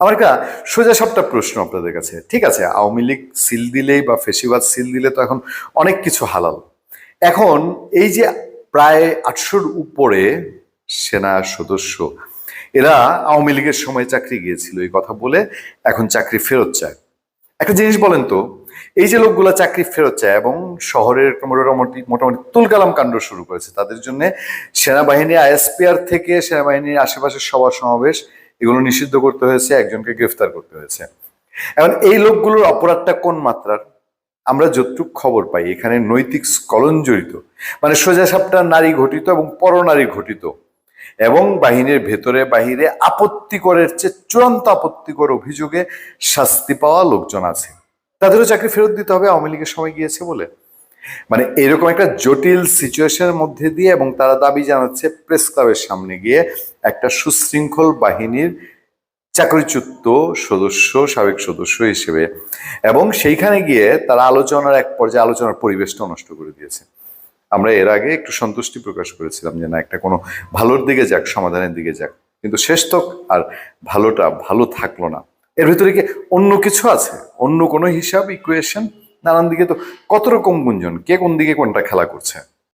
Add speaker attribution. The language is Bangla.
Speaker 1: আমার একটা সোজা সাপটা প্রশ্ন আপনাদের কাছে। ঠিক আছে, আওয়ামী লীগ সিল দিলেই বা ফেসিবাদ সিল দিলে তো এখন অনেক কিছু হালাল। এখন এই যে প্রায় আটশোর উপরে সেনা সদস্য, এরা আওয়ামী লীগের সময় চাকরি গিয়েছিল, এই কথা বলে এখন চাকরি ফেরত চায়। একটা জিনিস বলেন তো, এই যে লোকগুলা চাকরি ফেরত চায় এবং শহরের মোটামুটি মোটামুটি তুলকালাম কাণ্ড শুরু করেছে, তাদের জন্য সেনাবাহিনী, আইএসপিআর থেকে সেনাবাহিনীর আশেপাশের সভা সমাবেশ এগুলো নিষিদ্ধ করতে হয়েছে, একজনকে গ্রেফতার করতে হয়েছে। এখন এই লোকগুলোর অপরাধটা কোন মাত্রার? আমরা যতটুক খবর পাই, এখানে নৈতিক স্কলন জড়িত মানে সোজা সাপটা নারী ঘটিত এবং পরনারী ঘটিত, এবং বাহিনীর ভেতরে বাহিরে আপত্তিকরের চেয়ে চূড়ান্ত আপত্তিকর অভিযোগে শাস্তি পাওয়া লোকজন আছে। তাদেরও চাকরি ফেরত দিতে হবে, আওয়ামী লীগের সময় গিয়েছে বলে। মানে এরকম একটা জটিল সিচুয়েশনের মধ্যে দিয়ে এবং তারা দাবি জানাচ্ছে প্রেস ক্লাবের সামনে গিয়ে একটা সুশৃঙ্খল বাহিনীর চাকরিচ্যুত সদস্য, সাবেক সদস্য হিসেবে। এবং সেইখানে গিয়ে তারা আলোচনার এক পর্যায়ে আলোচনার পরিবেশটা নষ্ট করে দিয়েছে। আমরা এর আগে একটু সন্তুষ্টি প্রকাশ করেছিলাম যে না, একটা কোনো ভালোর দিকে যাক, সমাধানের দিকে যাক। কিন্তু শেষ তক আর ভালোটা ভালো থাকল না। এর ভিতরে কি অন্য কিছু আছে? অন্য কোনো হিসাব ইকুয়েশন নানান দিকে তো কত রকম গুঞ্জন? কে কোন দিকে কোনটা খেলা করছে?